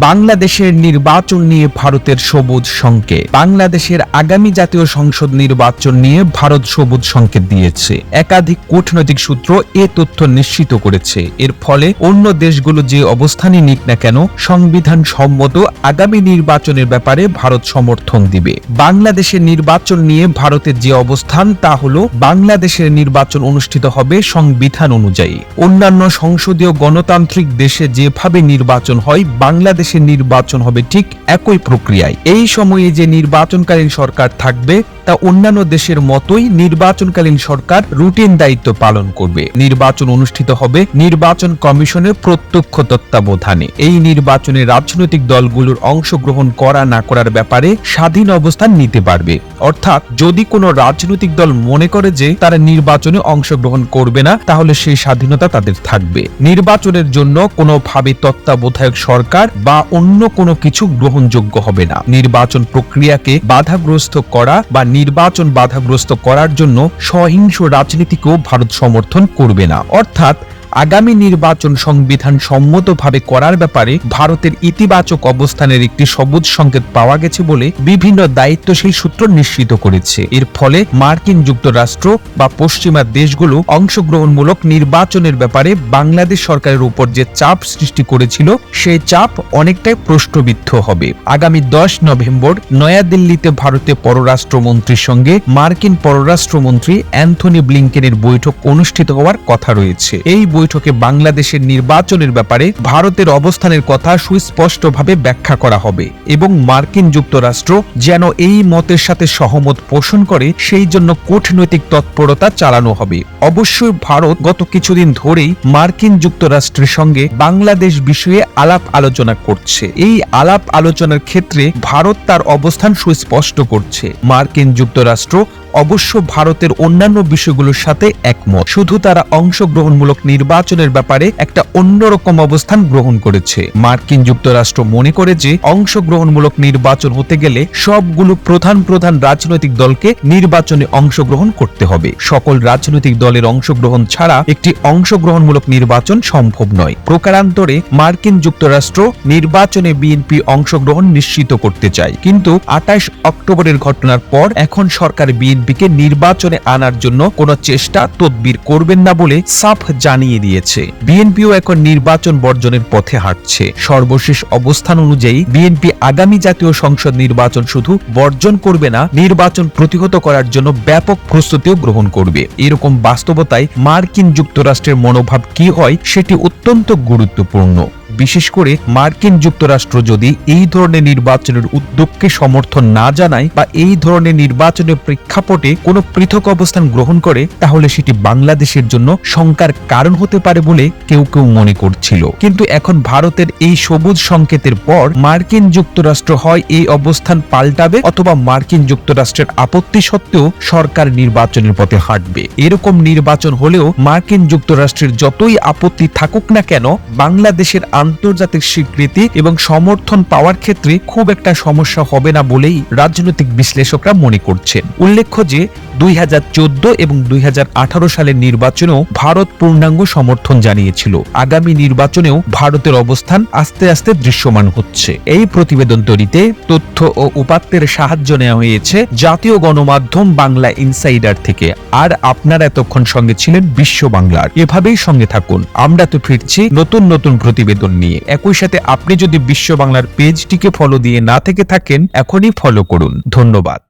বাংলাদেশের নির্বাচন নিয়ে ভারতের সবুজ সংকেত। বাংলাদেশের আগামী জাতীয় সংসদ নির্বাচন নিয়ে ভারত সবুজ সংকেত দিয়েছে। একাধিক কূটনৈতিক সূত্র এ তথ্য নিশ্চিত করেছে। এর ফলে অন্য দেশগুলো যে অবস্থানই নিক না কেন, সংবিধান সম্মত আগামী নির্বাচনের ব্যাপারে ভারত সমর্থন দিবে। বাংলাদেশের নির্বাচন নিয়ে ভারতের যে অবস্থান, তা হল বাংলাদেশের নির্বাচন অনুষ্ঠিত হবে সংবিধান অনুযায়ী। অন্যান্য সংসদীয় গণতান্ত্রিক দেশে যেভাবে নির্বাচন হয় বাংলাদেশের নির্বাচন হবে ঠিক একই প্রক্রিয়ায়। এই সময়ে যে নির্বাচনকালীন সরকার থাকবে তা অন্যান্য দেশের মতোই নির্বাচনকালীন সরকার রুটিন দায়িত্ব পালন করবে। নির্বাচন অনুষ্ঠিত হবে নির্বাচন কমিশনের প্রত্যক্ষ তত্ত্বাবধানে। এই নির্বাচনে রাজনৈতিক দলগুলোর অংশগ্রহণ করা না করার ব্যাপারে স্বাধীন অবস্থান নিতে পারবে। অর্থাৎ যদি কোনো রাজনৈতিক দল মনে করে যে তারা নির্বাচনে অংশগ্রহণ করবে না, তাহলে সেই স্বাধীনতা তাদের থাকবে। নির্বাচনের জন্য কোনোভাবে তত্ত্বাবধায়ক সরকার বা অন্য কোনো কিছু গ্রহণযোগ্য হবে না। নির্বাচন প্রক্রিয়াকে বাধাগ্রস্ত করা বা নির্বাচন বাধাগ্রস্ত করার জন্য সহিংস রাজনীতিকেও ভারত সমর্থন করবে না। অর্থাৎ আগামী নির্বাচন সংবিধান সম্মতভাবে করার ব্যাপারে ভারতের ইতিবাচক অবস্থানের একটি সবুজ সংকেত পাওয়া গেছে বলে বিভিন্ন দায়িত্বশীল সূত্র নিশ্চিত করেছে। এর ফলে মার্কিন যুক্তরাষ্ট্র বা পশ্চিমা দেশগুলো অংশগ্রহণমূলক নির্বাচনের ব্যাপারে বাংলাদেশ সরকারের উপর যে চাপ সৃষ্টি করেছিল সেই চাপ অনেকটাই প্রশ্নবিদ্ধ হবে। আগামী দশ নভেম্বর নয়াদিল্লিতে ভারতের পররাষ্ট্রমন্ত্রীর সঙ্গে মার্কিন পররাষ্ট্রমন্ত্রী অ্যান্থনি ব্লিংকেনের বৈঠক অনুষ্ঠিত হওয়ার কথা রয়েছে। এই বৈঠকে বাংলাদেশের নির্বাচনের ব্যাপারে ভারতের অবস্থানের কথা সুস্পষ্টভাবে ব্যাখ্যা করা হবে এবং মার্কিন যুক্তরাষ্ট্র যেন এই মতের সাথে সহমত পোষণ করে, সেই জন্য কূটনৈতিক তৎপরতা চালানো হবে। অবশ্যই ভারত গত কিছুদিন ধরেই মার্কিন যুক্তরাষ্ট্রের সঙ্গে বাংলাদেশ বিষয়ে আলাপ আলোচনা করছে। এই আলাপ আলোচনার ক্ষেত্রে ভারত তার অবস্থান সুস্পষ্ট করছে। মার্কিন যুক্তরাষ্ট্র অবশ্য ভারতের অন্যান্য বিষয়গুলোর সাথে একমত। শুধু তারা অংশগ্রহণমূলক নির্বাচনের ব্যাপারে একটা অন্যরকম অবস্থান গ্রহণ করেছে। মার্কিন যুক্তরাষ্ট্র মনে করে যে অংশগ্রহণমূলক নির্বাচন হতে গেলে সবগুলো প্রধান প্রধান রাজনৈতিক দলকে নির্বাচনে অংশগ্রহণ করতে হবে। সকল রাজনৈতিক দলের অংশগ্রহণ ছাড়া একটি অংশগ্রহণমূলক নির্বাচন সম্ভব নয়। প্রকারান্তরে মার্কিন যুক্তরাষ্ট্র নির্বাচনে বিএনপি অংশগ্রহণ নিশ্চিত করতে চায়। কিন্তু আঠাশ অক্টোবরের ঘটনার পর এখন সরকার বিএনপিকে নির্বাচনে আনার জন্য কোনো চেষ্টা তদবির করবেন না বলে সাফ জানিয়ে দিয়েছে। বিএনপিও এখন নির্বাচন বর্জনের পথে হাঁটছে। সর্বশেষ অবস্থান অনুযায়ী বিএনপি আগামী জাতীয় সংসদ নির্বাচন শুধু বর্জন করবে না, নির্বাচন প্রতিহত করার জন্য ব্যাপক প্রস্তুতিও গ্রহণ করবে। এরকম বাস্তবতায় মার্কিন যুক্তরাষ্ট্রের মনোভাব কি হয় সেটি অত্যন্ত গুরুত্বপূর্ণ। বিশেষ করে মার্কিন যুক্তরাষ্ট্র যদি এই ধরনের নির্বাচনের উদ্যোগকে সমর্থন না জানায় বা এই ধরনের নির্বাচনের প্রেক্ষাপটে কোনো পৃথক অবস্থান গ্রহণ করে, তাহলে সেটি বাংলাদেশের জন্য শঙ্কার কারণ হতে পারে বলে কেউ কেউ মনে করছিল। কিন্তু এখন ভারতের এই সবুজ সংকেতের পর মার্কিন যুক্তরাষ্ট্র হয় এই অবস্থান পাল্টাবে অথবা মার্কিন যুক্তরাষ্ট্রের আপত্তি সত্ত্বেও সরকার নির্বাচনের পথে হাঁটবে। এরকম নির্বাচন হলেও মার্কিন যুক্তরাষ্ট্রের যতই আপত্তি থাকুক না কেন, বাংলাদেশের আন্তর্জাতিক স্বীকৃতি এবং সমর্থন পাওয়ার ক্ষেত্রে খুব একটা সমস্যা হবে না বলেই রাজনৈতিক বিশ্লেষকরা মনে করছেন। উল্লেখ্য যে দুই হাজার চোদ্দ এবং দুই হাজার আঠারো সালের নির্বাচনেও ভারত পূর্ণাঙ্গ সমর্থন জানিয়েছিল। আগামী নির্বাচনেও ভারতের অবস্থান আস্তে আস্তে দৃশ্যমান হচ্ছে। এই প্রতিবেদন তৈরিতে তথ্য ও উপাত্তের সাহায্য নেওয়া হয়েছে জাতীয় গণমাধ্যম বাংলা ইনসাইডার থেকে। আর আপনারা এতক্ষণ সঙ্গে ছিলেন বিশ্ব বাংলার। এভাবেই সঙ্গে থাকুন। আমরা তো ফিরছি নতুন নতুন প্রতিবেদন নিয়ে। একই সাথে আপনি যদি বিশ্ব বাংলার পেজটিকে ফলো দিয়ে না থেকে থাকেন, এখনই ফলো করুন। ধন্যবাদ।